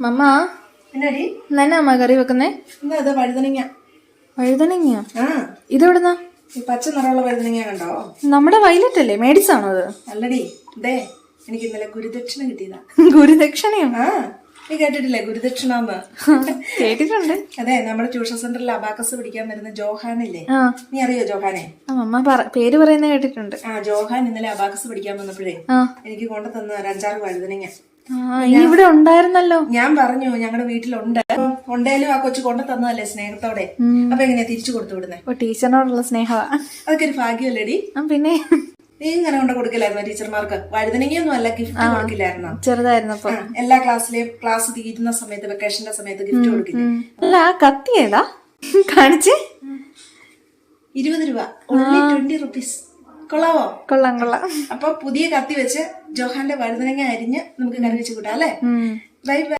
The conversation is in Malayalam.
മമ്മ എന്നാടി? എന്നാ കറി വെക്കുന്നേ? എന്താ വഴുതനങ്ങ? വഴുതനങ്ങ? ഇതെവിടുന്നാ ഈ പച്ച നിറമുള്ള വഴുതനങ്ങ കണ്ടോ? നമ്മുടെ വയലറ്റ് അല്ലേ മേടിച്ചാണോ അത്? അല്ലടി ദേ എനിക്ക് ഇന്നലെ ഗുരുദക്ഷിണ കിട്ടിയതാ. ഗുരുദക്ഷിണയോ? നീ കേട്ടിട്ടില്ലേ ഗുരുദക്ഷിണ എന്ന് കേട്ടിട്ടുണ്ട്. അതെ നമ്മുടെ ട്യൂഷൻ സെന്ററിൽ അബാക്കസ് പിടിക്കാൻ വരുന്ന ജോഹാനില്ലേ? നീ അറിയോ ജോഹാനെ? ആ, മമ്മ പേര് പറയുന്ന കേട്ടിട്ടുണ്ട്. ആ ജോഹാൻ ഇന്നലെ അബാക്കസ് പിടിക്കാൻ വന്നപ്പോഴേ എനിക്ക് കൊണ്ടു തന്ന ഒരു അഞ്ചാറ് വഴുതനങ്ങ. ഇവിടെ ഉണ്ടായിരുന്നല്ലോ. ഞാൻ പറഞ്ഞു ഞങ്ങളുടെ വീട്ടിലുണ്ട്. ഉണ്ടേലും ആ കൊച്ചു കൊണ്ടു തന്നതല്ലേ സ്നേഹത്തോടെ? അപ്പൊ എങ്ങനെയാ തിരിച്ചു കൊടുത്തു വിടുന്നേ? ടീച്ചറിനോടുള്ള സ്നേഹമാ അതൊക്കെ ഒരു ഭാഗ്യമല്ലേടി പിന്നെ? നീ ഇങ്ങനെ കൊണ്ട് കൊടുക്കില്ലായിരുന്നോ ടീച്ചർമാർക്ക്? വഴുതനങ്ങയൊന്നും അല്ല ഗിഫ്റ്റ് കൊടുക്കില്ലായിരുന്നു? ചെറുതായിരുന്നപ്പോ എല്ലാ ക്ലാസ്സിലെയും ക്ലാസ് തീരുന്ന സമയത്ത് വെക്കേഷന്റെ സമയത്ത് ഗിഫ്റ്റ് കൊടുക്കില്ലേ? അല്ല കത്തി ഏതാ? കാണിച്ച്. ഇരുപത് രൂപ. ഓൺലി ട്വന്റി റുപ്പീസ് കൊള്ളാവോ? കൊള്ളാം കൊള്ളാം. അപ്പൊ പുതിയ കത്തി വെച്ച് ജോഹാന്റെ വഴുതനങ്ങ അരിഞ്ഞ് നമുക്ക് കറി വെച്ച് കൂട്ടാം അല്ലേ? Bye bye.